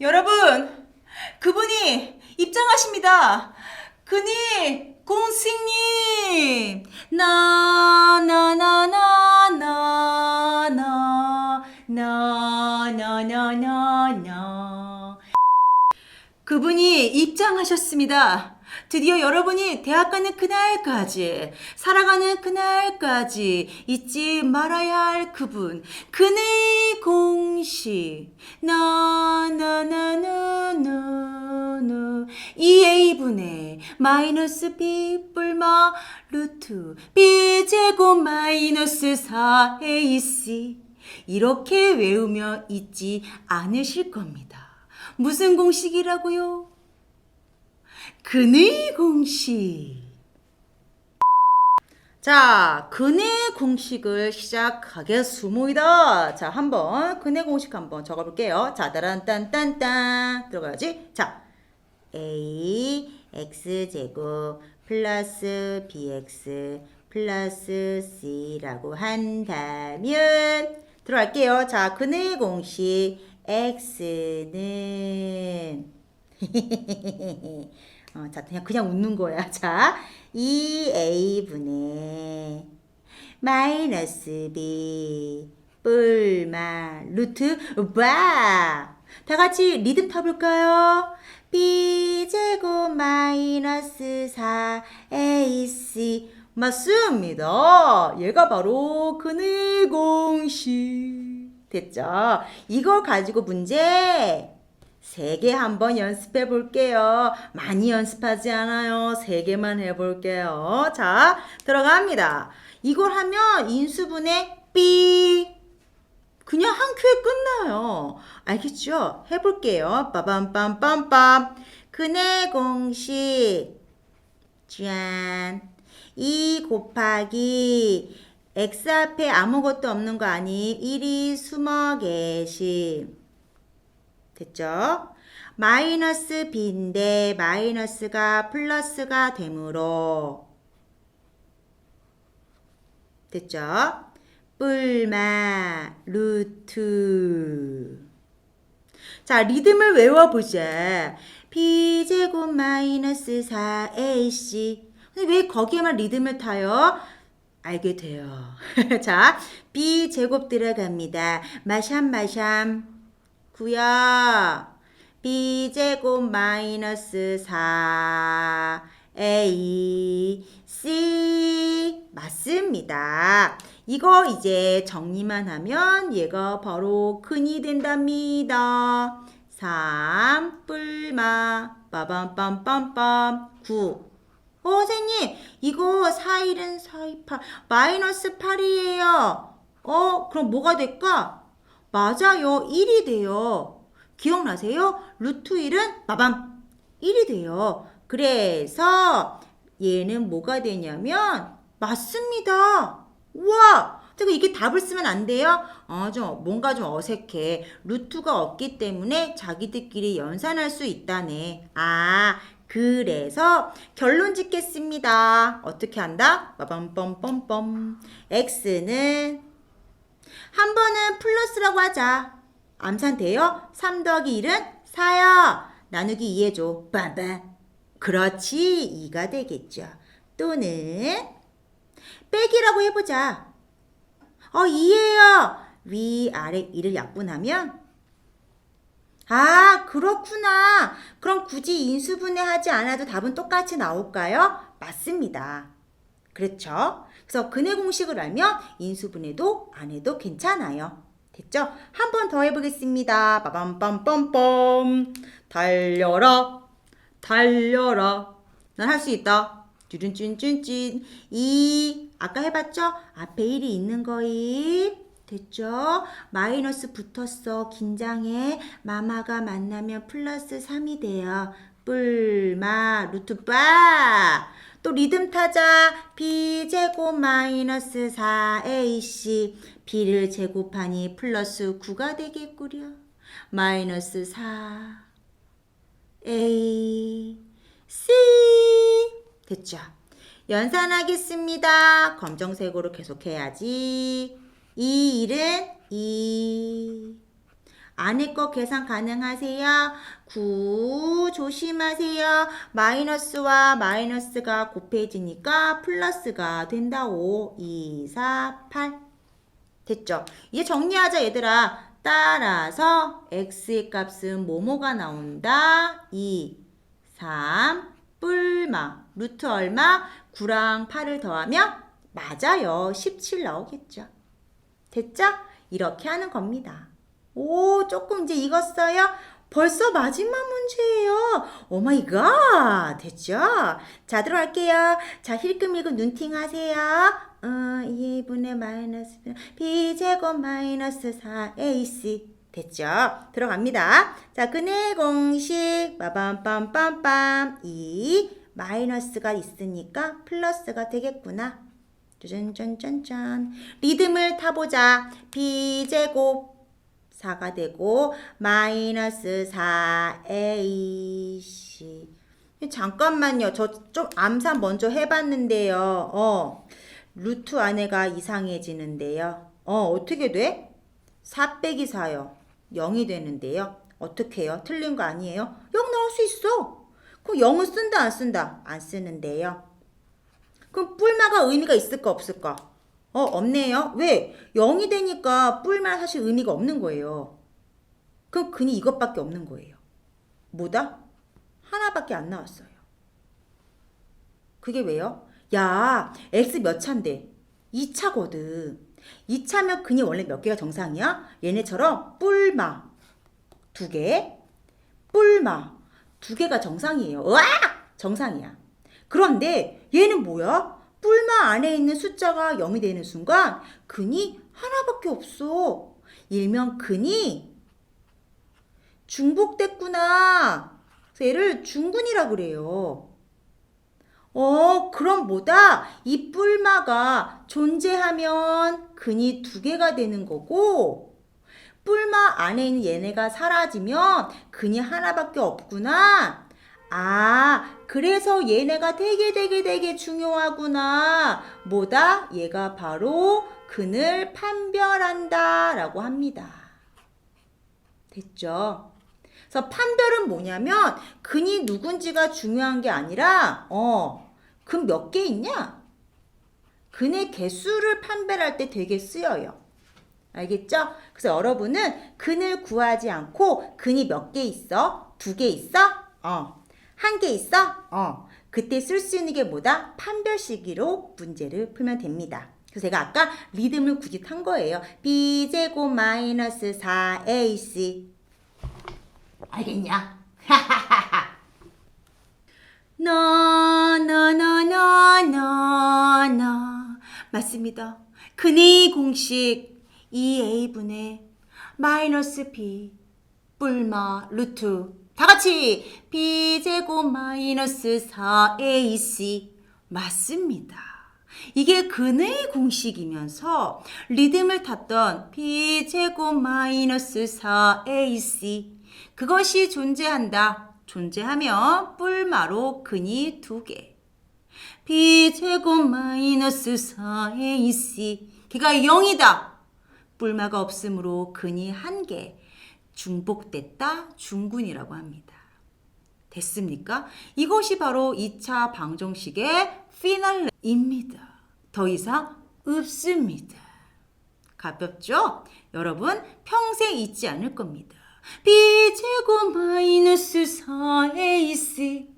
여러분, 그분이 입장하십니다. 그니 공식님 나나나나나나나나나나 그분이 입장하셨습니다. 드디어 여러분이 대학 가는 그날까지, 살아가는 그날까지 잊지 말아야 할 그분, 그의 공식, 나나나나나나, 2a분의 마이너스 b 뿔마 루트 b 제곱 마이너스 4ac 이렇게 외우며 잊지 않으실 겁니다. 무슨 공식이라고요? 근의 공식. 자, 근의 공식을 시작하겠습니다. 자, 한번 근의 공식 한번 적어 볼게요. 자, 따란딴딴딴 들어가야지. 자, a x 제곱 플러스 bx 플러스 c라고 한다면 들어갈게요. 자, 근의 공식 x는 어, 자, 그냥, 그냥 웃는 거야. 자, 2a분의 마이너스 b 뿔마 루트 와! 다 같이 리듬 타볼까요? b 제곱 마이너스 4ac 맞습니다. 얘가 바로 근의 공식. 됐죠? 이걸 가지고 문제 세 개 한번 연습해 볼게요. 많이 연습하지 않아요. 세 개만 해 볼게요. 자, 들어갑니다. 이걸 하면 인수분해 B 그냥 한 큐에 끝나요. 알겠죠? 해 볼게요. 빠밤빰빰빰. 근의 공식 짠. 2 곱하기 x 앞에 아무것도 없는 거 아니 1이 숨어 계심. 됐죠? 마이너스 b인데 마이너스가 플러스가 되므로 됐죠? 뿔마 루트 자 리듬을 외워보자 b제곱 마이너스 4ac 근데 왜 거기에만 리듬을 타요? 알게 돼요. 자, b제곱 들어갑니다. 마샴 마샴 구야 b제곱 마이너스 4 a c 맞습니다. 이거 이제 정리만 하면 얘가 바로 근이 된답니다. 3 뿔마 빠밤빰빰빰 9 어, 선생님, 이거 4일은 428, 마이너스 8이에요. 어, 그럼 뭐가 될까? 맞아요. 1이 돼요. 기억나세요? 루트 1은 마밤 1이 돼요. 그래서 얘는 뭐가 되냐면 맞습니다. 우와! 제가 이게 답을 쓰면 안 돼요? 어, 좀 뭔가 좀 어색해. 루트가 없기 때문에 자기들끼리 연산할 수 있다네. 아, 그래서 결론 짓겠습니다. 어떻게 한다? 빠밤빰빰빰. x는 한 번은 플러스라고 하자. 암산 돼요? 3 더하기 1은 4야. 나누기 2 해줘. 빠밤. 그렇지. 2가 되겠죠. 또는 빼기라고 해보자. 어, 2예요. 위, 아래 2를 약분하면 아, 그렇구나. 그럼 굳이 인수분해 하지 않아도 답은 똑같이 나올까요? 맞습니다. 그렇죠? 그래서 근의 공식을 알면 인수분해도 안 해도 괜찮아요. 됐죠? 한 번 더 해보겠습니다. 빠밤빰빰빰. 달려라. 달려라. 난 할 수 있다. 쭈른쭈른쭈른. 이 아까 해봤죠? 앞에 1이 있는 거임. 됐죠? 마이너스 붙었어. 긴장해. 마마가 만나면 플러스 3이 돼요. 뿔마 루트 빠. 또 리듬 타자. b제곱 마이너스 4ac. b를 제곱하니 플러스 9가 되겠구려. 마이너스 4 a c 됐죠? 연산하겠습니다. 검정색으로 계속해야지. 이 일은 이 안에 거 계산 가능하세요? 9 조심하세요. 마이너스와 마이너스가 곱해지니까 플러스가 된다. 5, 2, 4, 8. 됐죠? 이제 정리하자 얘들아. 따라서 x의 값은 뭐뭐가 나온다. 2, 3, 뿔마. 루트 얼마? 9랑 8을 더하면 맞아요. 17 나오겠죠. 됐죠? 이렇게 하는 겁니다. 오, 조금 이제 익었어요? 벌써 마지막 문제예요. 오 마이 갓. 됐죠? 자, 들어갈게요. 자, 힐끔힐끔 눈팅 하세요. 어, 2분의 마이너스 b제곱 마이너스 4ac. 됐죠? 들어갑니다. 자, 근의 공식 빠밤빰빰빰 2 마이너스가 있으니까 플러스가 되겠구나. 짠짠짠짠. 리듬을 타보자. b제곱 4가 되고 마이너스 4ac. 잠깐만요. 저 좀 암산 먼저 해봤는데요. 어, 루트 안에가 이상해지는데요. 어, 어떻게 돼? 4 빼기 4요. 0이 되는데요. 어떻게 해요? 틀린 거 아니에요? 0 나올 수 있어. 그럼 0은 쓴다 안 쓴다? 안 쓰는데요. 그럼 뿔마가 의미가 있을까 없을까? 어, 없네요. 왜? 0이 되니까 뿔마 사실 의미가 없는 거예요. 그럼 근이 이것밖에 없는 거예요. 뭐다? 하나밖에 안 나왔어요. 그게 왜요? 야, x 몇 차인데? 2차거든. 2차면 근이 원래 몇 개가 정상이야? 얘네처럼 뿔마 두 개, 뿔마 두 개가 정상이에요. 으악! 정상이야. 그런데 얘는 뭐야? 뿔마 안에 있는 숫자가 0이 되는 순간 근이 하나밖에 없어. 일명 근이 중복됐구나. 얘를 중근이라 그래요. 어, 그럼 뭐다? 이 뿔마가 존재하면 근이 두 개가 되는 거고, 뿔마 안에 있는 얘네가 사라지면 근이 하나밖에 없구나. 아, 그래서 얘네가 되게 되게 되게 중요하구나. 뭐다? 얘가 바로 근을 판별한다. 라고 합니다. 됐죠? 그래서 판별은 뭐냐면 근이 누군지가 중요한 게 아니라 어, 근 몇 개 있냐? 근의 개수를 판별할 때 되게 쓰여요. 알겠죠? 그래서 여러분은 근을 구하지 않고 근이 몇 개 있어? 두 개 있어? 어. 한 개 있어? 어. 그때 쓸 수 있는 게 뭐다? 판별 시기로 문제를 풀면 됩니다. 그래서 제가 아까 리듬을 굳이 탄 거예요. b제곱 마이너스 4ac 알겠냐? 너너너너너너 맞습니다. 근의 공식 2a분의 마이너스 b 뿔마 루트 다 같이 b제곱 마이너스 4ac 맞습니다. 이게 근의 공식이면서 리듬을 탔던 b제곱 마이너스 4ac 그것이 존재한다. 존재하면 뿔마로 근이 두 개. b제곱 마이너스 4ac 걔가 0이다. 뿔마가 없으므로 근이 한 개. 중복됐다. 중군이라고 합니다. 됐습니까? 이것이 바로 2차 방정식의 피날레입니다. 더 이상 없습니다. 가볍죠? 여러분 평생 잊지 않을 겁니다. b제곱 마이너스 4ac